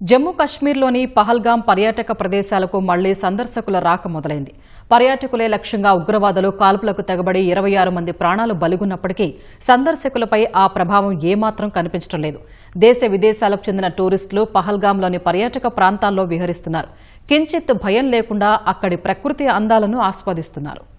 జమ్మూ కశ్మీర్లోని పహల్గాం పర్యాటక ప్రదేశాలకు మళ్ళీ సందర్శకుల రాక మొదలైంది. పర్యాటకులే లక్ష్యంగా ఉగ్రవాదులు కాల్పులకు తెగబడి ఇరవై ఆరు మంది ప్రాణాలు బలిగున్నప్పటికీ సందర్శకులపై ఆ ప్రభావం ఏమాత్రం కనిపించడం లేదు. దేశ విదేశాలకు చెందిన టూరిస్టులు పహల్గాంలోని పర్యాటక ప్రాంతాల్లో విహరిస్తున్నారు. కించిత్ భయం లేకుండా అక్కడి ప్రకృతి అందాలను ఆస్వాదిస్తున్నారు.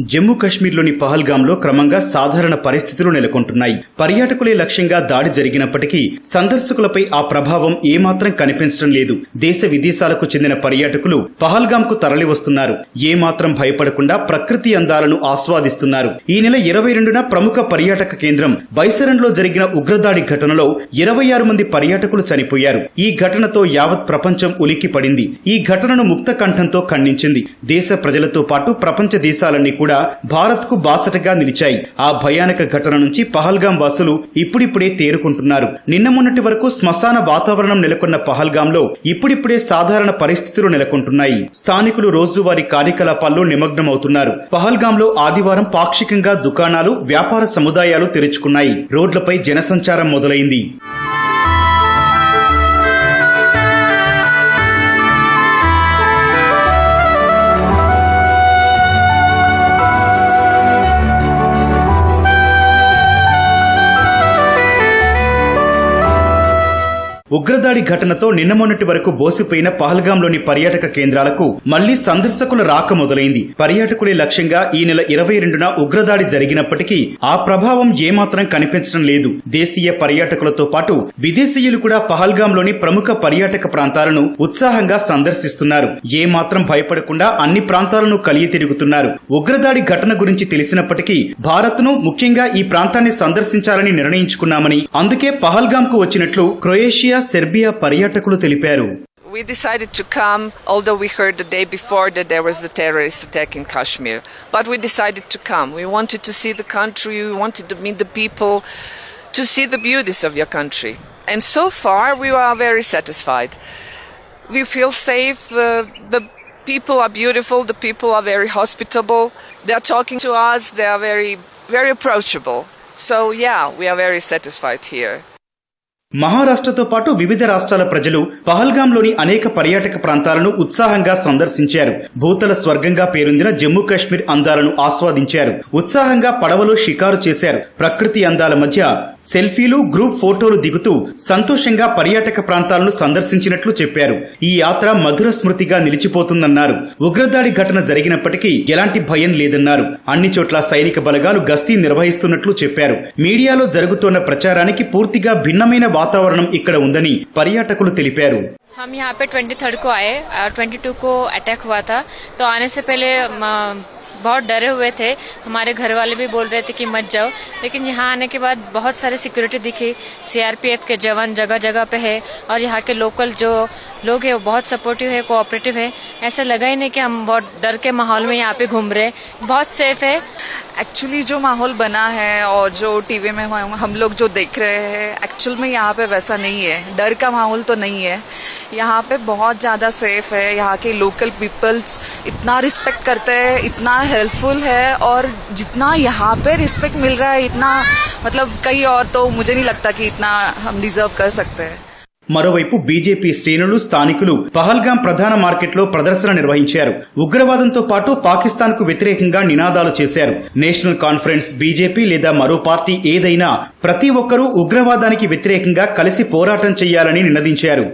జమ్మూ కశ్మీర్లోని పహల్గాంలో క్రమంగా సాధారణ పరిస్థితులు నెలకొంటున్నాయి. పర్యాటకులే లక్ష్యంగా దాడి జరిగినప్పటికీ సందర్శకులపై ఆ ప్రభావం ఏమాత్రం కనిపించడం లేదు. దేశ విదేశాలకు చెందిన పర్యాటకులు పహల్గాంకు తరలివస్తున్నారు. ఏమాత్రం భయపడకుండా ప్రకృతి అందాలను ఆస్వాదిస్తున్నారు. ఈ నెల ఇరవై రెండున ప్రముఖ పర్యాటక కేంద్రం బైసరన్లో జరిగిన ఉగ్రదాడి ఘటనలో ఇరవై ఆరు మంది పర్యాటకులు చనిపోయారు. ఈ ఘటనతో యావత్ ప్రపంచం ఉలిక్కి పడింది ఈ ఘటనను ముక్త కంఠంతో ఖండించింది. దేశ ప్రజలతో పాటు ప్రపంచ దేశాలన్నీ కూడా భారత్కు బాసటగా నిలిచాయి. ఆ భయానక ఘటన నుంచి పహల్గాం వాసులు ఇప్పుడిప్పుడే తేరుకుంటున్నారు. నిన్న మొన్నటి వరకు శ్మశాన వాతావరణం నెలకొన్న పహల్గాంలో ఇప్పుడిప్పుడే సాధారణ పరిస్థితులు నెలకొంటున్నాయి. స్థానికులు రోజువారీ కార్యకలాపాల్లో నిమగ్నమవుతున్నారు. పహల్గాంలో ఆదివారం పాక్షికంగా దుకాణాలు వ్యాపార సముదాయాలు తెరుచుకున్నాయి. రోడ్లపై జనసంచారం మొదలైంది. ఉగ్రదాడి ఘటనతో నిన్న మొన్నటి వరకు బోసిపోయిన పహల్గాంలోని పర్యాటక కేంద్రాలకు మళ్ళీ సందర్శకుల రాక మొదలైంది. పర్యాటకులే లక్ష్యంగా ఈ నెల ఇరవై రెండున ఉగ్రదాడి జరిగినప్పటికీ ఆ ప్రభావం ఏమాత్రం కనిపించడం లేదు. దేశీయ పర్యాటకులతో పాటు విదేశీయులు కూడా పహల్గాంలోని ప్రముఖ పర్యాటక ప్రాంతాలను ఉత్సాహంగా సందర్శిస్తున్నారు. ఏమాత్రం భయపడకుండా అన్ని ప్రాంతాలను కలిగి తిరుగుతున్నారు. ఉగ్రదాడి ఘటన గురించి తెలిసినప్పటికీ భారత్ను ముఖ్యంగా ఈ ప్రాంతాన్ని సందర్శించాలని నిర్ణయించుకున్నామని అందుకే పహల్గాంకు వచ్చినట్లు క్రొయేషియా సెర్బియా పర్యాటకులు తెలిపారు We decided to come, although we heard the day before that there was the terrorist attack in Kashmir. But we decided to come. We wanted to see the country, we wanted to meet the people, to see the beauties of your country. And so far, we are very satisfied. We feel safe. Uh, the people are beautiful. The people are very hospitable. They are talking to us. They are very, very approachable. So yeah, we are very satisfied here. మహారాష్ట్రతో పాటు వివిధ రాష్ట్రాల ప్రజలు పహల్గాంలోని అనేక పర్యాటక ప్రాంతాలను ఉత్సాహంగా సందర్శించారు. భూతల స్వర్గంగా పేరొందిన జమ్మూ కాశ్మీర్ అందాలను ఆస్వాదించారు. ఉత్సాహంగా పడవలో షికారు చేశారు. ప్రకృతి అందాల మధ్య సెల్ఫీలు గ్రూప్ ఫోటోలు దిగుతూ సంతోషంగా పర్యాటక ప్రాంతాలను సందర్శించినట్లు చెప్పారు. ఈ యాత్ర మధుర స్మృతిగా నిలిచిపోతుందన్నారు. ఉగ్రదాడి ఘటన జరిగినప్పటికీ ఎలాంటి భయం లేదన్నారు. అన్ని చోట్ల సైనిక బలగాలు గస్తీ నిర్వహిస్తున్నట్లు చెప్పారు. మీడియాలో జరుగుతోన్న ప్రచారానికి పూర్తిగా భిన్నమైన వాతావరణం ఇక్కడ ఉందని పర్యాటకులు తెలిపారు हम यहाँ पे ट्वेंटी थर्ड को आए ट्वेंटी टू को अटैक हुआ था तो आने से पहले म, बहुत डरे हुए थे। हमारे घर वाले भी बोल रहे थे कि मत जाओ। लेकिन यहाँ आने के बाद बहुत सारी सिक्योरिटी दिखी। सीआरपीएफ के जवान जगह जगह पे है और यहाँ के लोकल जो लोग हैं, वो बहुत सपोर्टिव है कोऑपरेटिव है। ऐसा लगा ही नहीं कि हम बहुत डर के माहौल में यहाँ पे घूम रहे बहुत सेफ़ है। एक्चुअली जो माहौल बना है और जो टीवी में हम लोग जो देख रहे हैं एक्चुअल में यहाँ पे वैसा नहीं है। डर का माहौल तो नहीं है। यहाँ पे बहुत ज़्यादा सेफ़ है। यहाँ के लोकल पीपल्स इतना रिस्पेक्ट करते हैं, इतना हेल्पफुल है और जितना यहाँ पे रिस्पेक्ट मिल रहा है इतना मतलब कहीं और तो मुझे नहीं लगता कि इतना हम डिजर्व कर सकते हैं మరోవైపు బీజేపీ శ్రేణులు స్థానికులు పహల్గాం ప్రధాన మార్కెట్లో ప్రదర్శన నిర్వహించారు ఉగ్రవాదంతో పాటు పాకిస్తాన్ కు వ్యతిరేకంగా నినాదాలు చేశారు నేషనల్ కాన్ఫరెన్స్ బీజేపీ లేదా మరో పార్టీ ఏదైనా ప్రతి ఒక్కరూ ఉగ్రవాదానికి వ్యతిరేకంగా కలిసి పోరాటం చేయాలని నినదించారు